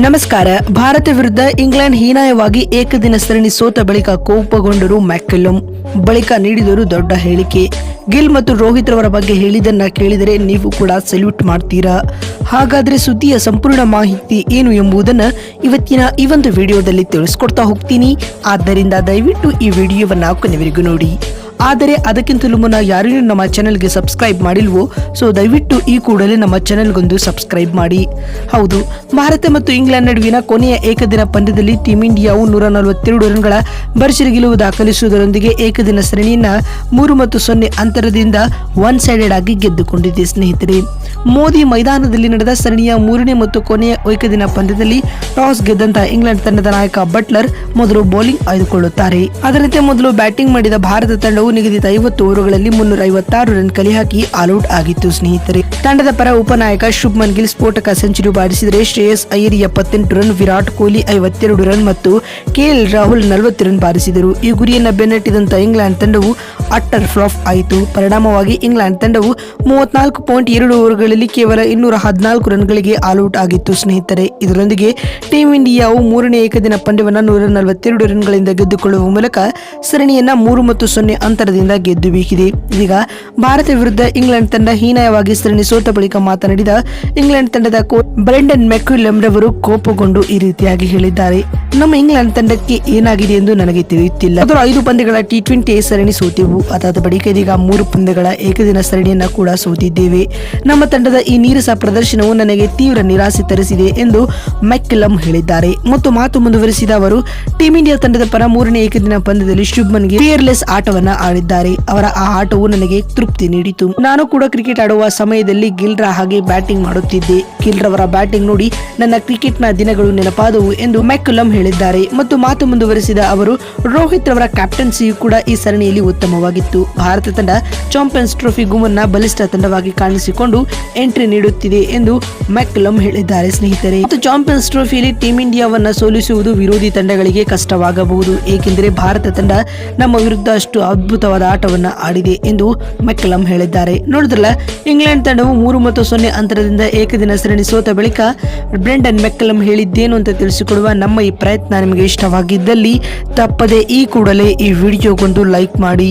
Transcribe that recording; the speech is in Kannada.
ನಮಸ್ಕಾರ. ಭಾರತ ವಿರುದ್ಧ ಇಂಗ್ಲೆಂಡ್ ಹೀನಾಯವಾಗಿ ಏಕದಿನ ಸರಣಿ ಸೋತ ಬಳಿಕ ಕೋಪಗೊಂಡರು ಮ್ಯಾಕೆಲ್ಲಮ್ ಬಳಿಕ ನೀಡಿದರು ದೊಡ್ಡ ಹೇಳಿಕೆ. ಗಿಲ್ ಮತ್ತು ರೋಹಿತ್ ರವರ ಬಗ್ಗೆ ಹೇಳಿದನ್ನ ಕೇಳಿದರೆ ನೀವು ಕೂಡ ಸಲ್ಯೂಟ್ ಮಾಡ್ತೀರಾ? ಹಾಗಾದ್ರೆ ಸುದ್ದಿಯ ಸಂಪೂರ್ಣ ಮಾಹಿತಿ ಏನು ಎಂಬುದನ್ನು ಇವತ್ತಿನ ಈ ಒಂದು ವಿಡಿಯೋದಲ್ಲಿ ತಿಳಿಸ್ಕೊಡ್ತಾ ಹೋಗ್ತೀನಿ. ಆದ್ದರಿಂದ ದಯವಿಟ್ಟು ಈ ವಿಡಿಯೋವನ್ನು ಕೊನೆವರೆಗೂ ನೋಡಿ. ಆದರೆ ಅದಕ್ಕಿಂತಲೂ ಮುನ್ನ ಯಾರೂ ನಮ್ಮ ಚಾನೆಲ್ಗೆ ಸಬ್ಸ್ಕ್ರೈಬ್ ಮಾಡಿಲ್ವೋ ಸೊ ದಯವಿಟ್ಟು ಈ ಕೂಡಲೇ ನಮ್ಮ ಚಾನೆಲ್ಗೊಂದು ಸಬ್ಸ್ಕ್ರೈಬ್ ಮಾಡಿ. ಹೌದು, ಭಾರತ ಮತ್ತು ಇಂಗ್ಲೆಂಡ್ ನಡುವಿನ ಕೊನೆಯ ಏಕದಿನ ಪಂದ್ಯದಲ್ಲಿ ಟೀಂ ಇಂಡಿಯಾವು ನೂರ ನಲವತ್ತೆರಡು ರನ್ಗಳ ಭರ್ಜರಿ ಗೆಲುವು ದಾಖಲಿಸುವುದರೊಂದಿಗೆ ಏಕದಿನ ಸರಣಿಯನ್ನ ಮೂರು ಮತ್ತು ಸೊನ್ನೆ ಅಂತರದಿಂದ ಒನ್ ಸೈಡೆಡ್ ಆಗಿ ಗೆದ್ದುಕೊಂಡಿದೆ, ಸ್ನೇಹಿತರೆ. ಮೋದಿ ಮೈದಾನದಲ್ಲಿ ನಡೆದ ಸರಣಿಯ ಮೂರನೇ ಮತ್ತು ಕೊನೆಯ ಏಕದಿನ ಪಂದ್ಯದಲ್ಲಿ ಟಾಸ್ ಗೆದ್ದಂತಹ ಇಂಗ್ಲೆಂಡ್ ತಂಡದ ನಾಯಕ ಬಟ್ಲರ್ ಮೊದಲು ಬೌಲಿಂಗ್ ಆಯ್ದುಕೊಳ್ಳುತ್ತಾರೆ. ಅದರಂತೆ ಮೊದಲು ಬ್ಯಾಟಿಂಗ್ ಮಾಡಿದ ಭಾರತ ತಂಡವು ನಿಗದಿತ ಐವತ್ತು ಓವರ್ಗಳಲ್ಲಿ ಮುನ್ನೂರ ಐವತ್ತಾರು ರನ್ ಕಲೆಹಾಕಿ ಆಲ್ಔಟ್ ಆಗಿತ್ತು ಸ್ನೇಹಿತರೆ. ತಂಡದ ಪರ ಉಪನಾಯಕ ಶುಭ್ಮನ್ ಗಿಲ್ ಸ್ಫೋಟಕ ಸೆಂಚುರಿ ಬಾರಿಸಿದರೆ ಶ್ರೇಯಸ್ ಅಯ್ಯರ್ ಎಪ್ಪತ್ತೆಂಟು ರನ್, ವಿರಾಟ್ ಕೊಹ್ಲಿ ಐವತ್ತೆರಡು ರನ್ ಮತ್ತು ಕೆಎಲ್ ರಾಹುಲ್ ನಲವತ್ತು ರನ್ ಬಾರಿಸಿದರು. ಈ ಗುರಿಯನ್ನು ಬೆನ್ನಟ್ಟಿದಂತ ಇಂಗ್ಲೆಂಡ್ ತಂಡವು ಅಟ್ಟರ್ ಫ್ಲಾಪ್ ಆಯಿತು. ಪರಿಣಾಮವಾಗಿ ಇಂಗ್ಲೆಂಡ್ ತಂಡವು ಮೂವತ್ನಾಲ್ಕು ಪಾಯಿಂಟ್ ಎರಡು ಓವರ್ಗಳಲ್ಲಿ ಕೇವಲ ಇನ್ನೂರ ಹದಿನಾಲ್ಕು ರನ್ಗಳಿಗೆ ಆಲ್ಔಟ್ ಆಗಿತ್ತು. ಸ್ನೇಹಿತರೆ, ಇದರೊಂದಿಗೆ ಟೀಂ ಇಂಡಿಯಾವು ಮೂರನೇ ಏಕದಿನ ಪಂದ್ಯವನ್ನು ನೂರ ನಲವತ್ತೆರಡು ರನ್ಗಳಿಂದ ಗೆದ್ದುಕೊಳ್ಳುವ ಮೂಲಕ ಸರಣಿಯನ್ನ ಮೂರು ಮತ್ತು ಸೊನ್ನೆ ಅಂತರದಿಂದ ಗೆದ್ದು ಬೀಕಿದೆ ಇದೀಗ ಭಾರತ ವಿರುದ್ಧ ಇಂಗ್ಲೆಂಡ್ ತಂಡ ಹೀನಾಯವಾಗಿ ಸರಣಿ ಸೋತ ಬಳಿಕ ಮಾತನಾಡಿದ ಇಂಗ್ಲೆಂಡ್ ತಂಡದ ಕೋಚ್ ಬ್ರೆಂಡನ್ ಮೆಕ್ಯುಲಮ್ ರವರು ಕೋಪಗೊಂಡು ಈ ರೀತಿಯಾಗಿ ಹೇಳಿದ್ದಾರೆ. ನಮ್ಮ ಇಂಗ್ಲೆಂಡ್ ತಂಡಕ್ಕೆ ಏನಾಗಿದೆ ಎಂದು ನನಗೆ ತಿಳಿಯುತ್ತಿಲ್ಲ. ಅದರ ಐದು ಪಂದ್ಯಗಳ ಟಿ ಟ್ವೆಂಟಿ ಸರಣಿ ಸೋತೆವು. ಅದಾದ ಬಳಿಕ ಇದೀಗ ಮೂರು ಪಂದ್ಯಗಳ ಏಕದಿನ ಸರಣಿಯನ್ನು ಕೂಡ ಸೋತಿದ್ದೇವೆ. ನಮ್ಮ ತಂಡದ ಈ ನೀರಸ ಪ್ರದರ್ಶನವು ನನಗೆ ತೀವ್ರ ನಿರಾಸೆ ತರಿಸಿದೆ ಎಂದು ಮೆಕ್ಕಿಲಂ ಹೇಳಿದ್ದಾರೆ. ಮತ್ತು ಮಾತು ಮುಂದುವರಿಸಿದ ಅವರು, ಟೀಂ ಇಂಡಿಯಾ ತಂಡದ ಪರ ಮೂರನೇ ಏಕದಿನ ಪಂದ್ಯದಲ್ಲಿ ಶುಭ್ಮನ್ಗೆ ಫಿಯರ್ಲೆಸ್ ಆಟವನ್ನ ಆಡಿದ್ದಾರೆ. ಅವರ ಆ ಆಟವು ನನಗೆ ತೃಪ್ತಿ ನೀಡಿತು. ನಾನು ಕೂಡ ಕ್ರಿಕೆಟ್ ಆಡುವ ಸಮಯದಲ್ಲಿ ಗಿಲ್ರ ಹಾಗೆ ಬ್ಯಾಟಿಂಗ್ ಮಾಡುತ್ತಿದ್ದೆ. ಗಿಲ್ರವರ ಬ್ಯಾಟಿಂಗ್ ನೋಡಿ ನನ್ನ ಕ್ರಿಕೆಟ್ನ ದಿನಗಳು ನೆನಪಾದವು ಎಂದು ಮೆಕ್ಕುಲಂ ಹೇಳಿದ್ದಾರೆ. ಮತ್ತು ಮಾತು ಮುಂದುವರಿಸಿದ ಅವರು ರೋಹಿತ್ ರವರ ಕ್ಯಾಪ್ಟನ್ಸಿಯು ಕೂಡ ಈ ಸರಣಿಯಲ್ಲಿ ಉತ್ತಮವಾಗಿತ್ತು ಭಾರತ ತಂಡ ಚಾಂಪಿಯನ್ಸ್ ಟ್ರೋಫಿ ಗುಮನ್ನ ಬಲಿಷ್ಠ ತಂಡವಾಗಿ ಕಾಣಿಸಿಕೊಂಡು ಎಂಟ್ರಿ ನೀಡುತ್ತಿದೆ ಎಂದು ಮೆಕ್ಲಮ್ ಹೇಳಿದ್ದಾರೆ ಸ್ನೇಹಿತರೆ. ಮತ್ತು ಚಾಂಪಿಯನ್ಸ್ ಟ್ರೋಫಿಯಲ್ಲಿ ಟೀಂ ಇಂಡಿಯಾವನ್ನ ಸೋಲಿಸುವುದು ವಿರೋಧಿ ತಂಡಗಳಿಗೆ ಕಷ್ಟವಾಗಬಹುದು. ಏಕೆಂದರೆ ಭಾರತ ತಂಡ ನಮ್ಮ ವಿರುದ್ಧ ಅಷ್ಟು ಅದ್ಭುತವಾದ ಆಟವನ್ನ ಆಡಿದೆ ಎಂದು ಮೆಕ್ಲಮ್ ಹೇಳಿದ್ದಾರೆ. ನೋಡಿದ್ರಲ್ಲ, ಇಂಗ್ಲೆಂಡ್ ತಂಡವು ಮೂರು ಮತ್ತು ಸೊನ್ನೆ ಅಂತರದಿಂದ ಏಕದಿನ ಸರಣಿ ಸೋತ ಬಳಿಕ ಬ್ರೆಂಡನ್ ಮೆಕ್ಕಲಂ ಹೇಳಿದ್ದೇನು ಅಂತ ತಿಳಿಸಿಕೊಡುವ ನಮ್ಮ ಈ ಪ್ರಯತ್ನ ನಿಮಗೆ ಇಷ್ಟವಾಗಿದ್ದಲ್ಲಿ ತಪ್ಪದೆ ಈ ಕೂಡಲೇ ಈ ವಿಡಿಯೋಗೊಂದು ಲೈಕ್ ಮಾಡಿ.